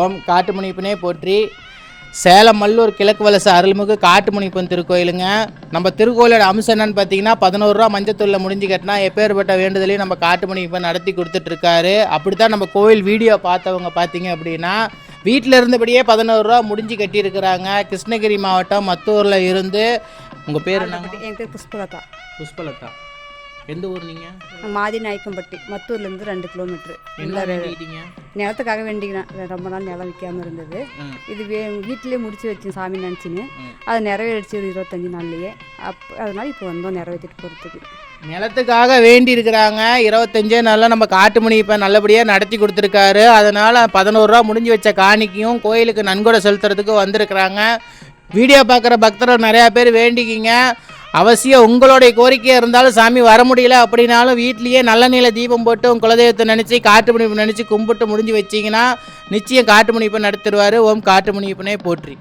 ஓம் காட்டுமணிப்பனே போற்றி. சேலம் மல்லூர் கிழக்கு வலச அருள்மிகு காட்டுமணிப்பன் திருக்கோயிலுங்க. நம்ம திருக்கோயிலோட அம்சம் என்னன்னு பார்த்தீங்கன்னா பதினோரு ரூபா மஞ்சத்தூளில் முடிஞ்சு கட்டினா எப்பேற்பட்ட வேண்டுதலையும் நம்ம காட்டுமணிப்பன் நடத்தி கொடுத்துட்ருக்காரு. அப்படி தான் நம்ம கோயில் வீடியோ பார்த்தவங்க பார்த்தீங்க அப்படின்னா வீட்டில் இருந்தபடியே பதினோரு ரூபா முடிஞ்சு கட்டியிருக்கிறாங்க. கிருஷ்ணகிரி மாவட்டம் மத்தூரில் இருந்து. உங்கள் பேர் என்னங்க? என் பேர் புஷ்பலதா. புஷ்பலதா. எந்த ஊர் நீங்கள் மாதி நாயக்கம்பட்டி மத்தூர்லேருந்து ரெண்டு கிலோமீட்ரு நிலத்துக்காக வேண்டிக்கிறேன். ரொம்ப நாள் நிலம் விற்காம இருந்தது. இது வீட்டிலே முடிச்சு வச்சேன் சாமி நினச்சின்னு. அது நிறைவேறிச்சு ஒரு இருபத்தஞ்சி நாள்லையே. அப் அதனால இப்போ வந்தோம் நிறைவேற்றிட்டு போகிறதுக்கு நிலத்துக்காக வேண்டி இருக்கிறாங்க இருபத்தஞ்சே நாளில் நம்ம காட்டுமணி இப்போ நல்லபடியாக நடத்தி கொடுத்துருக்காரு. அதனால் பதினோரு ரூபா முடிஞ்சு வச்ச காணிக்கையும் கோயிலுக்கு நன்கொடை செலுத்துறதுக்கு வந்திருக்கிறாங்க. வீடியோ பார்க்குற பக்தர்கள் நிறையா பேர் வேண்டிக்கிங்க. அவசியம் உங்களுடைய கோரிக்கையாக இருந்தாலும் சாமி வர முடியல அப்படின்னாலும் வீட்லேயே நல்ல நீல தீபம் போட்டு உங்கள் குலதெய்வத்தை நினச்சி காட்டுமணிப்பு நினச்சி கும்பிட்டு முடிஞ்சு வச்சிங்கன்னா நிச்சயம் காட்டு முனிப்பை நடத்திடுவார் ஓம் காட்டுமணிப்பனே போற்றி.